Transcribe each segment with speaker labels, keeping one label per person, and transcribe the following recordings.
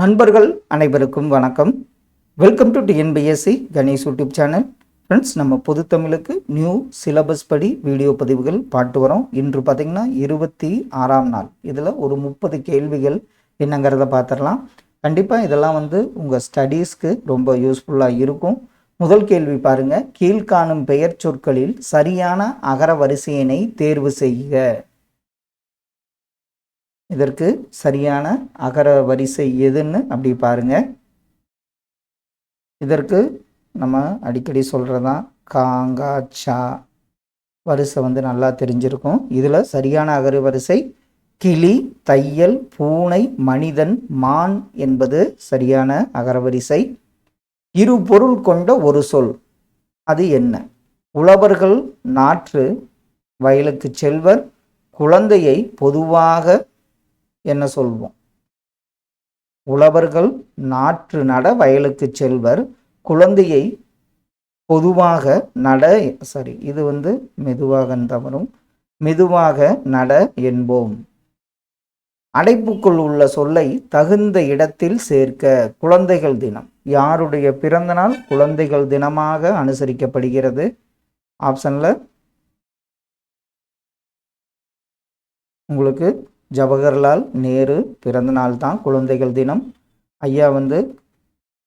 Speaker 1: நண்பர்கள் அனைவருக்கும் வணக்கம். Welcome to TNPSC Ganesh YouTube channel. Friends நம்ம பொது தமிழுக்கு நியூ சிலபஸ் படி வீடியோ பதிவுகள் பாட்டு வரோம். இன்று பார்த்திங்கன்னா இருபத்தி ஆறாம் நாள். இதில் ஒரு முப்பது கேள்விகள் என்னங்கிறத பார்த்துடலாம் கண்டிப்பாக இதெல்லாம் வந்து உங்கள் ஸ்டடீஸ்க்கு ரொம்ப யூஸ்ஃபுல்லாக இருக்கும். முதல் கேள்வி பாருங்கள் கீழ்காணும் பெயர் சொற்களில் சரியான அகர வரிசையினை தேர்வு செய்க. இதற்கு சரியான அகர வரிசை எதுன்னு அப்படி பாருங்கள் இதற்கு நம்ம அடிக்கடி சொல்கிறதான் காங்கா சா வரிசை வந்து நல்லா தெரிஞ்சிருக்கும். இதில் சரியான அகர வரிசை கிளி தையல் பூனை மனிதன் மான் என்பது சரியான அகரவரிசை இரு பொருள் கொண்ட ஒரு சொல். அது என்ன? உழவர்கள் நாற்று வயலுக்கு செல்வர் குழந்தையை பொதுவாக என்ன சொல்வோம்? உழவர்கள் நாற்று நட வயலுக்கு செல்வர் குழந்தையை பொதுவாக நட சாரி இது வந்து மெதுவாக தவறும் மெதுவாக நட என்போம். அடைப்புக்குள் உள்ள சொல்லை தகுந்த இடத்தில் சேர்க்க குழந்தைகள் தினம். யாருடைய பிறந்தநாள் குழந்தைகள் தினமாக அனுசரிக்கப்படுகிறது? ஆப்ஷனில் உங்களுக்கு ஜவஹர்லால் நேரு பிறந்தநாள் தான் குழந்தைகள் தினம். ஐயா வந்து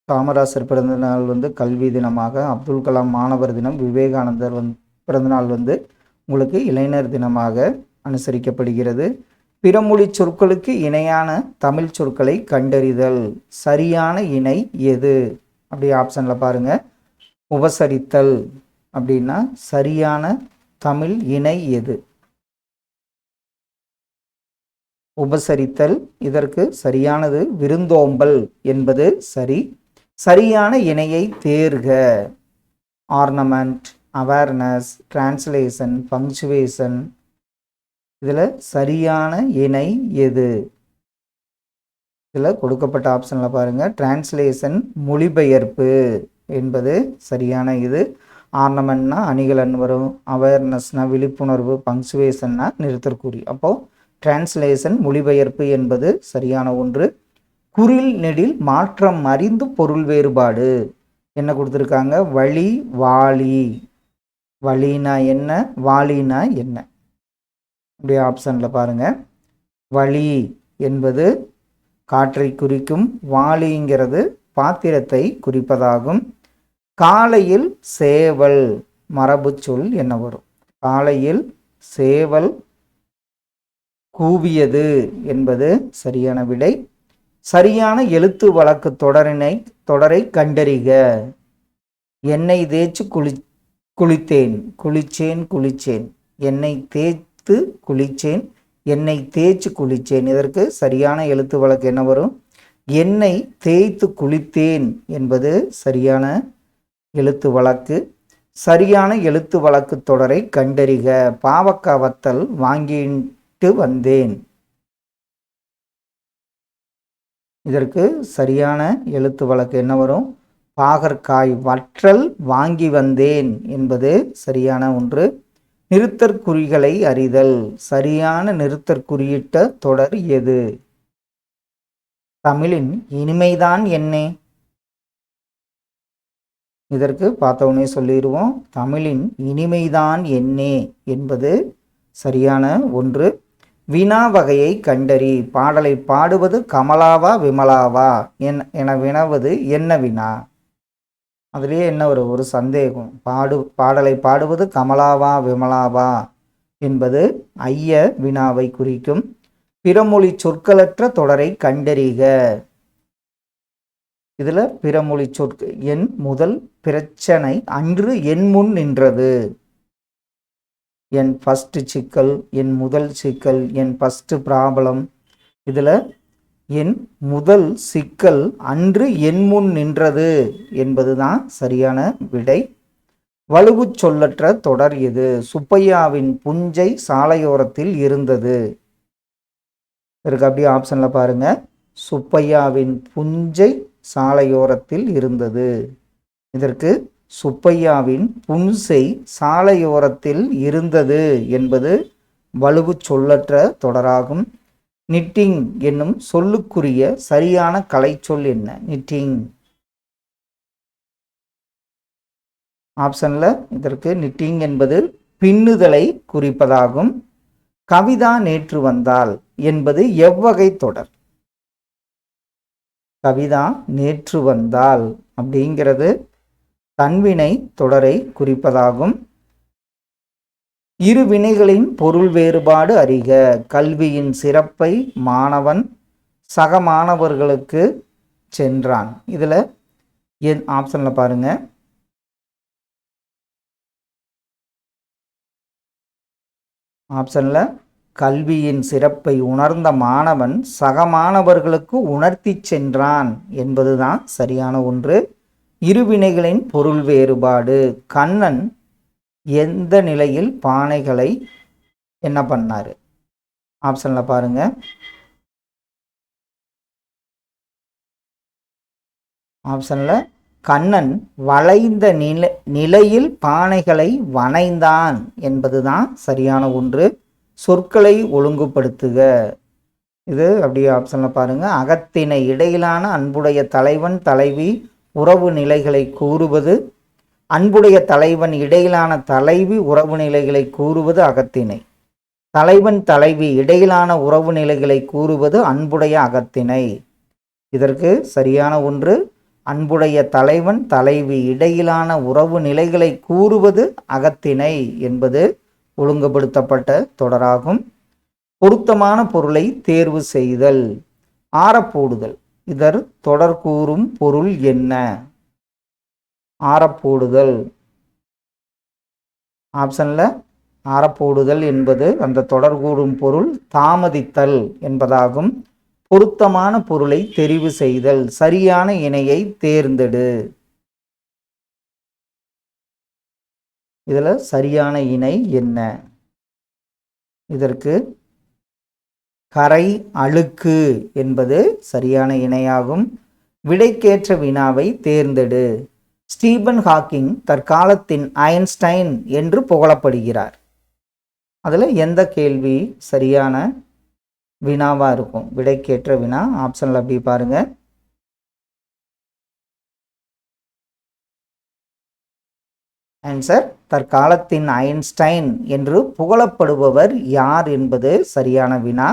Speaker 1: காமராசர் பிறந்தநாள் வந்து கல்வி தினமாக அப்துல் கலாம் மாணவர் தினம் விவேகானந்தர் வந் பிறந்தநாள் வந்து உங்களுக்கு இளைஞர் தினமாக அனுசரிக்கப்படுகிறது. பிறமொழி சொற்களுக்கு இணையான தமிழ் சொற்களை கண்டறிதல். சரியான இணை எது? அப்படி ஆப்ஷனில் பாருங்கள் உபசரித்தல் அப்படின்னா சரியான தமிழ் இணை எது? உபசரித்தல் இதற்கு சரியானது விருந்தோம்பல் என்பது சரி. சரியான இணையை தேர்க. ஆர்னமெண்ட் அவேர்னஸ் டிரான்ஸ்லேஷன் பங்க்சுவேஷன் இதில் சரியான இணை எது? இதில் கொடுக்கப்பட்ட ஆப்ஷனில் பாருங்கள் டிரான்ஸ்லேஷன் மொழிபெயர்ப்பு என்பது சரியான இது. ஆர்னமெண்ட்னா அணிகலன் வரும். அவேர்னஸ்னால் விழிப்புணர்வு பங்க்சுவேஷன்னா நிறுத்தற்குறி. அப்போது டிரான்ஸ்லேஷன் மொழிபெயர்ப்பு என்பது சரியான ஒன்று. குரில் நெடில் மாற்றம் அறிந்து பொருள் வேறுபாடு. என்ன கொடுத்துருக்காங்க? வழி வாளி. வழினா என்ன? வாலினா என்ன? அப்படியே ஆப்ஷனில் பாருங்கள் வழி என்பது காற்றை குறிக்கும் வாளிங்கிறது பாத்திரத்தை குறிப்பதாகும். காலையில் சேவல் மரபு சொல் என்ன வரும்? காலையில் சேவல் கூவியது என்பது சரியான விடை. சரியான எழுத்து வழக்கு தொடரினை தொடரை கண்டறிக. எண்ணெய் தேய்ச்சி குளி குளித்தேன் குளிச்சேன் குளிச்சேன். எண்ணெய் தேய்த்து குளிச்சேன் எண்ணெய் தேய்ச்சி குளிச்சேன். இதற்கு சரியான எழுத்து வழக்கு என்ன வரும்? எண்ணெய் தேய்த்து குளித்தேன் என்பது சரியான எழுத்து வழக்கு. சரியான எழுத்து வழக்கு தொடரை கண்டறிக. பாவக்காவத்தல் வத்தல் விட்டு வந்தேன். இதற்கு சரியான எழுத்து வழக்கு என்ன வரும்? பாகற்காய் வற்றல் வாங்கி வந்தேன் என்பது சரியான ஒன்று. நிறுத்தற்குறிகளை அறிதல். சரியான நிறுத்தற்குறியிட்ட தொடர் எது? தமிழின் இனிமைதான் என்னே. இதற்கு பார்த்தவொடனே சொல்லிடுவோம். தமிழின் இனிமைதான் என்னே என்பது சரியான ஒன்று. வினா வகையை கண்டறி பாடலை பாடுவது கமலாவா விமலாவா? என் என வினவது என்ன வினா? அதுலேயே என்ன ஒரு ஒரு சந்தேகம்? பாடு பாடலை பாடுவது கமலாவா விமலாவா? என்பது ஐய வினாவை குறிக்கும் பிறமொழி சொற்களற்ற தொடரை கண்டறிக. இதில் பிறமொழி சொற்க என் முதல் பிரச்சனை அன்று என் முன் நின்றது. என் ஃபஸ்ட்டு சிக்கல் என் முதல் சிக்கல் என் ஃபஸ்ட்டு ப்ராப்ளம் இதில் என் முதல் சிக்கல் அன்று என் முன் நின்றது என்பது தான் சரியான விடை. வலுவு சொல்லற்ற தொடர் இது சுப்பையாவின் புஞ்சை சாலையோரத்தில் இருந்தது. இருக்கு அப்படியே ஆப்ஷனில் பாருங்க. சுப்பையாவின் புஞ்சை சாலையோரத்தில் இருந்தது. இதற்கு சுப்பையாவின் புன்சை சாலையோரத்தில் இருந்தது என்பது வலுவு சொல்லற்ற தொடராகும். நிட்டிங் என்னும் சொல்லுக்குரிய சரியான கலைச்சொல் என்ன? நிட்டிங். ஆப்ஷனில் இதற்கு நிட்டிங் என்பது பின்னுதலை குறிப்பதாகும். கவிதா நேற்று வந்தால் என்பது எவ்வகை தொடர்? கவிதா நேற்று வந்தால் அப்படிங்கிறது தன்வினை தொடரை குறிப்பதாகும். இரு வினைகளின் பொருள் வேறுபாடு அறிக. கல்வியின் சிறப்பை மாணவன் சக மாணவர்களுக்கு சென்றான். இதில் என் ஆப்ஷனில் பாருங்கள் ஆப்ஷனில் கல்வியின் சிறப்பை உணர்ந்த மாணவன் சக மாணவர்களுக்கு உணர்த்தி சென்றான் என்பதுதான் சரியான ஒன்று. இருவினைகளின் பொருள் வேறுபாடு. கண்ணன் எந்த நிலையில் பானைகளை என்ன பண்ணார்? ஆப்ஷனில் பாருங்கள் ஆப்ஷனில் கண்ணன் வளைந்த நில நிலையில் பானைகளை வனைந்தான் என்பதுதான் சரியான ஒன்று. சொற்களை ஒழுங்குபடுத்துக. இது அப்படியே ஆப்ஷனில் பாருங்கள் அகத்தினை இடையிலான அன்புடைய தலைவன் தலைவி உறவு நிலைகளை கூறுவது அன்புடைய தலைவன் இடையிலான தலைவி உறவு நிலைகளை கூறுவது அகத்தினை தலைவன் தலைவி இடையிலான உறவு நிலைகளை கூறுவது அன்புடைய அகத்தினை இதற்கு சரியான ஒன்று அன்புடைய தலைவன் தலைவி இடையிலான உறவு நிலைகளை கூறுவது அகத்தினை என்பது ஒழுங்குபடுத்தப்பட்ட தொடராகும். பொருத்தமான பொருளை தேர்வு செய்தல் ஆறப்போடுதல். இதர் தொடர்கூறும் பொருள் என்ன? ஆரப்போடுதல். ஆப்ஷனில் ஆரப்போடுதல் என்பது அந்த தொடர்கூடும் பொருள் தாமதித்தல் என்பதாகும். பொருத்தமான பொருளை தெரிவு செய்தல் சரியான இணையை தேர்ந்தெடு. இதில் சரியான இணை என்ன? இதற்கு கரை அழுக்கு என்பது சரியான இணையாகும். விடைக்கேற்ற வினாவை தேர்ந்தெடு. ஸ்டீபன் ஹாக்கிங் தற்காலத்தின் ஐன்ஸ்டைன் என்று புகழப்படுகிறார். அதில் எந்த கேள்வி சரியான வினாவாக இருக்கும்? விடைக்கேற்ற வினா ஆப்ஷனில் அப்படி பாருங்கள் ஆன்சர் தற்காலத்தின் ஐன்ஸ்டைன் என்று புகழப்படுபவர் யார் என்பது சரியான வினா.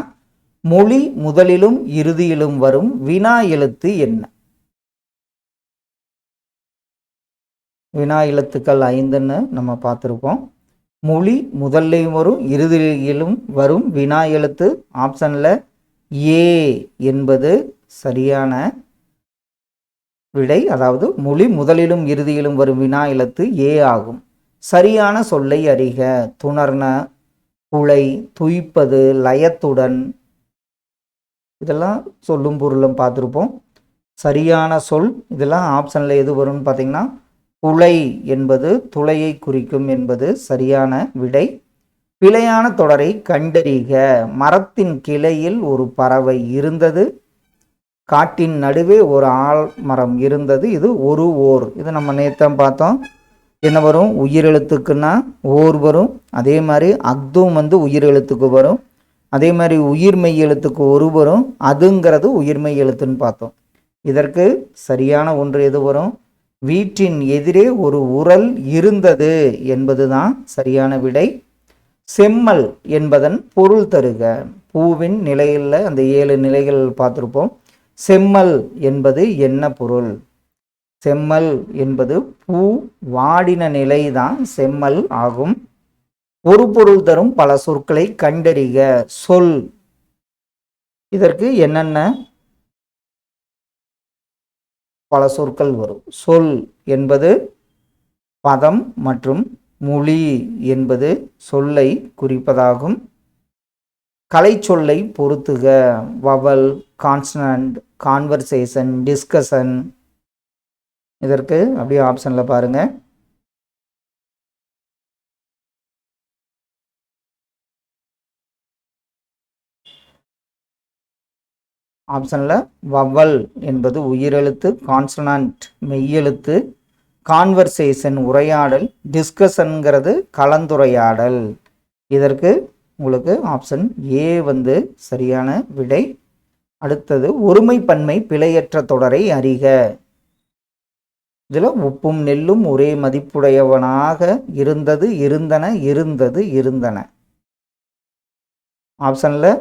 Speaker 1: மொழி முதலிலும் இறுதியிலும் வரும் வினா எழுத்து என்ன? வினா எழுத்துக்கள் ஐந்துன்னு நம்ம பார்த்துருப்போம் மொழி முதல்லையும் வரும் இறுதியிலும் வரும் வினா எழுத்து ஆப்ஷனில் ஏ என்பது சரியான விடை. அதாவது மொழி முதலிலும் இறுதியிலும் வரும் வினா எழுத்து ஏ ஆகும். சரியான சொல்லை அறிக. துணர்ன குலை துய்ப்பது லயத்துடன் இதெல்லாம் சொல்லும் பொருளும் பார்த்துருப்போம். சரியான சொல் இதெல்லாம் ஆப்ஷனில் எது வரும்னு பார்த்தீங்கன்னா துளை என்பது துளையை குறிக்கும் என்பது சரியான விடை. பிழையான தொடரை கண்டறிக. மரத்தின் கிளையில் ஒரு பறவை இருந்தது. காட்டின் நடுவே ஒரு ஆள் மரம் இருந்தது. இது ஒரு ஓர். இது நம்ம நேத்தான் பார்த்தோம். என்ன வரும்? உயிரெழுத்துக்குன்னா ஓர் வரும். அதே மாதிரி அக்தும் வந்து உயிரெழுத்துக்கு வரும். அதே மாதிரி உயிர்மெய் எழுத்துக்கு ஒரு வரும் அதுங்கிறது உயிர்மெய் எழுத்துன்னு பார்த்தோம். இதற்கு சரியான ஒன்று எது வரும்? வீட்டின் எதிரே ஒரு உரல் இருந்தது என்பதுதான் சரியான விடை. செம்மல் என்பதன் பொருள் தருக. பூவின் நிலையில் அந்த ஏழு நிலைகள் பார்த்துருப்போம். செம்மல் என்பது என்ன பொருள்? செம்மல் என்பது பூ வாடின நிலை தான் செம்மல் ஆகும். ஒரு பொருள் தரும் பல சொற்களை கண்டறிக. சொல். இதற்கு என்னென்ன? பல சொற்கள் வரும். சொல் என்பது பதம் மற்றும் மொழி என்பது சொல்லை குறிப்பதாகும். கலை சொல்லை பொருத்துக. வவல் கான்ஸ்டன்ட் கான்வர்சேஷன் டிஸ்கஷன் இதற்கு அப்படியே ஆப்ஷனில் பாருங்கள் ஆப்ஷனில் வவல் என்பது உயிரெழுத்து கான்சனன்ட் மெய்யெழுத்து கான்வர்சேஷன் உரையாடல் டிஸ்கஷனுங்கிறது கலந்துரையாடல். இதற்கு உங்களுக்கு ஆப்ஷன் ஏ வந்து சரியான விடை. அடுத்தது ஒருமைப்பன்மை பிழையற்ற தொடரை அறிக. இதில் உப்பும் நெல்லும் ஒரே மதிப்புடையவனாக இருந்தது இருந்தன இருந்தது இருந்தன. ஆப்ஷனில்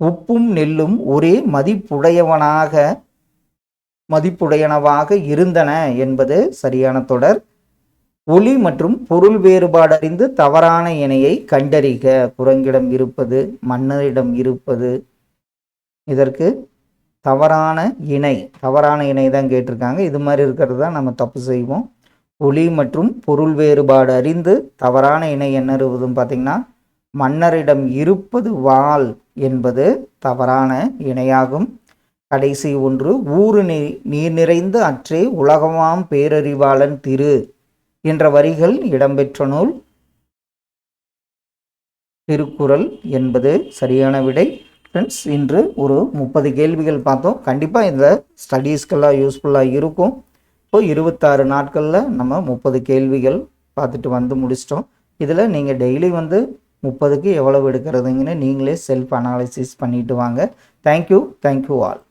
Speaker 1: உப்பும் நெல்லும் ஒரே மதிப்புடையவனாக மதிப்புடையனவாக இருந்தன என்பது சரியான தொடர். ஒளி மற்றும் பொருள் வேறுபாடு அறிந்து தவறான இணையை கண்டறிக. குரங்கிடம் இருப்பது மன்னரிடம் இருப்பது. இதற்கு தவறான இணை தவறான இணை தான் கேட்டிருக்காங்க. இது மாதிரி இருக்கிறது தான் நம்ம தப்பு செய்வோம். ஒளி மற்றும் பொருள் வேறுபாடு அறிந்து தவறான இணை என்ன இருக்குதுன்னு பார்த்தீங்கன்னா மன்னரிடம் இருப்பது வாள் என்பது தவறான இணையாகும். கடைசி ஒன்று ஊறு நீ நீர் நிறைந்த அற்றே உலகமாம் பேரறிவாளன் திரு என்ற வரிகள் இடம்பெற்ற நூல். திருக்குறள் என்பது சரியான விடை. ஃப்ரெண்ட்ஸ் இன்று ஒரு முப்பது கேள்விகள் பார்த்தோம். கண்டிப்பாக இந்த ஸ்டடீஸ்க்கெல்லாம் யூஸ்ஃபுல்லாக இருக்கும். இப்போ இருபத்தாறு நாட்களில் நம்ம முப்பது கேள்விகள் பார்த்துட்டு வந்து முடிச்சிட்டோம். இதில் நீங்கள் டெய்லி வந்து முப்பதுக்கு எவ்வளவு எடுக்கிறதுங்கன்னு நீங்களே செல்ஃப் அனாலிசிஸ் பண்ணிட்டு வாங்க. Thank you thank you all